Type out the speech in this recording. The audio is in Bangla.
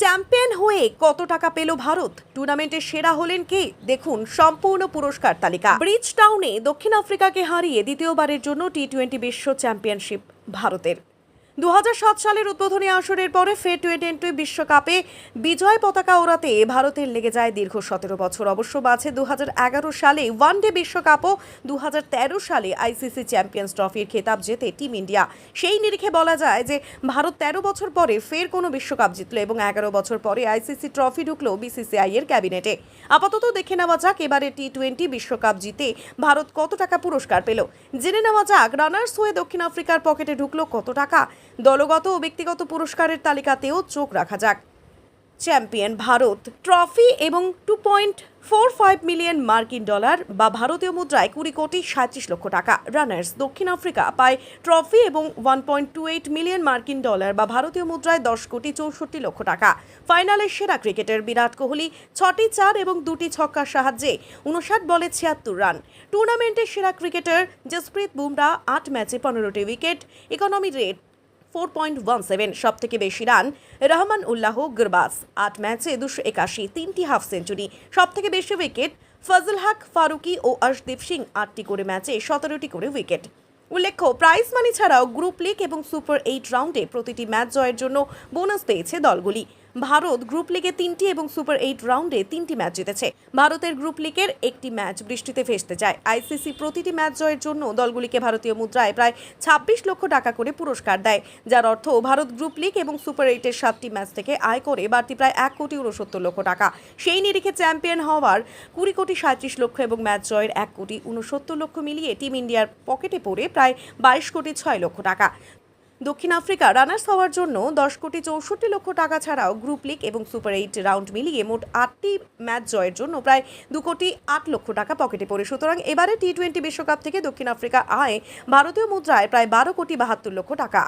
চ্যাম্পিয়ন হয়ে কত টাকা পেল ভারত? টুর্নামেন্টে সেরা হলেন কে? দেখুন সম্পূর্ণ পুরস্কার তালিকা। ব্রিজ টাউনে দক্ষিণ আফ্রিকাকে হারিয়ে দ্বিতীয়বারের জন্য টি টোয়েন্টি বিশ্ব চ্যাম্পিয়নশিপ ভারতের। দু হাজার সাত সালের উদ্বোধনী আসরের পরে ফের টোয়েন্টি বিশ্বকাপে বিজয় পতাকা ওড়াতে ভারতের লেগে যায় দীর্ঘ সতেরো বছর। অবশ্য বাছে দু সালে ওয়ান ওয়ানডে বিশ্বকাপও দু হাজার তেরো সালে আইসিসি চ্যাম্পিয়ন্স ট্রফির খেতাব জেতে টিম ইন্ডিয়া। সেই নিরিখে বলা যায় যে ভারত তেরো বছর পরে ফের কোনো বিশ্বকাপ জিতলো এবং এগারো বছর পরে আইসিসি ট্রফি ঢুকলো বিসিসিআই এর ক্যাবিনেটে। আপাতত দেখে নেওয়া যাক এবারে টি টোয়েন্টি বিশ্বকাপ জিতে ভারত কত টাকা পুরস্কার পেল। জেনে নেওয়া যাক, রানার্স হয়ে দক্ষিণ আফ্রিকার পকেটে ঢুকলো কত টাকা দলগত ও ব্যক্তিগত পুরস্কারের তালিকাতেও চোখ রাখা যাক। চ্যাম্পিয়ন ভারত ট্রফি এবং two point four five million মার্কিন ডলার বা ভারতীয় মুদ্রায় কুড়ি কোটি সাঁত্রিশ লক্ষ টাকা। রানার্স দক্ষিণ আফ্রিকা পায় ট্রফি এবং one point two eight million মার্কিন ডলার বা ভারতীয় মুদ্রায় দশ কোটি চৌষট্টি লক্ষ টাকা। ফাইনালে সেরা ক্রিকেটার বিরাট কোহলি ছটি চার এবং দুটি ছক্কার সাহায্যে উনষাট বলে ছিয়াত্তর রান। টুর্নামেন্টের সেরা ক্রিকেটার জসপ্রীত বুমরা আট ম্যাচে পনেরোটি wicket economy rate four point one seven সব থেকে বেশি রান রহমান উল্লাহ গুরবাস। আট ম্যাচে দুশো একাশি, তিনটি হাফ সেঞ্চুরি। সব থেকে বেশি উইকেট ফজল হক, ফারুকি ও অর্শদীপ সিং আটটি করে ম্যাচে সতেরোটি করে উইকেট। উল্লেখ্য, প্রাইজ মানি ছাড়াও গ্রুপ লিগ এবং সুপার এইট রাউন্ডে প্রতিটি ম্যাচ জয়ের জন্য বোনাস পেয়েছে দলগুলি। ভারত গ্রুপ লিগে তিনটি এবং সুপার এইট রাউন্ডে তিনটি ম্যাচ জিতেছে। ভারতের গ্রুপ লিগের একটি ম্যাচ বৃষ্টিতে ভেস্তে যায়। আইসিসি প্রতিটি ম্যাচ জয়ের জন্য দলগুলিকে ভারতীয় মুদ্রায় প্রায় ছাব্বিশ লক্ষ টাকা করে পুরস্কার দেয়, যার অর্থ ভারত গ্রুপ লিগ এবং সুপার এইটের সাতটি ম্যাচ থেকে আয় করে বাড়তি প্রায় এক কোটি উনসত্তর লক্ষ টাকা। সেই নিরিখে চ্যাম্পিয়ন হওয়ার কুড়ি কোটি সাঁত্রিশ লক্ষ এবং ম্যাচ জয়ের এক কোটি উনসত্তর লক্ষ মিলিয়ে টিম ইন্ডিয়ার পকেটে পড়ে প্রায় বাইশ কোটি ছয় লক্ষ টাকা। দক্ষিণ আফ্রিকা রানার্স হওয়ার জন্য দশ কোটি চৌষট্টি লক্ষ টাকা ছাড়াও গ্রুপ লিগ এবং সুপার এইট রাউন্ড মিলিয়ে মোট আটটি ম্যাচ জয়ের জন্য প্রায় দু কোটি আট লক্ষ টাকা পকেটে পড়ে। সুতরাং এবারে টি টোয়েন্টি বিশ্বকাপ থেকে দক্ষিণ আফ্রিকা আয় ভারতীয় মুদ্রায় প্রায় বারো কোটি বাহাত্তর লক্ষ টাকা।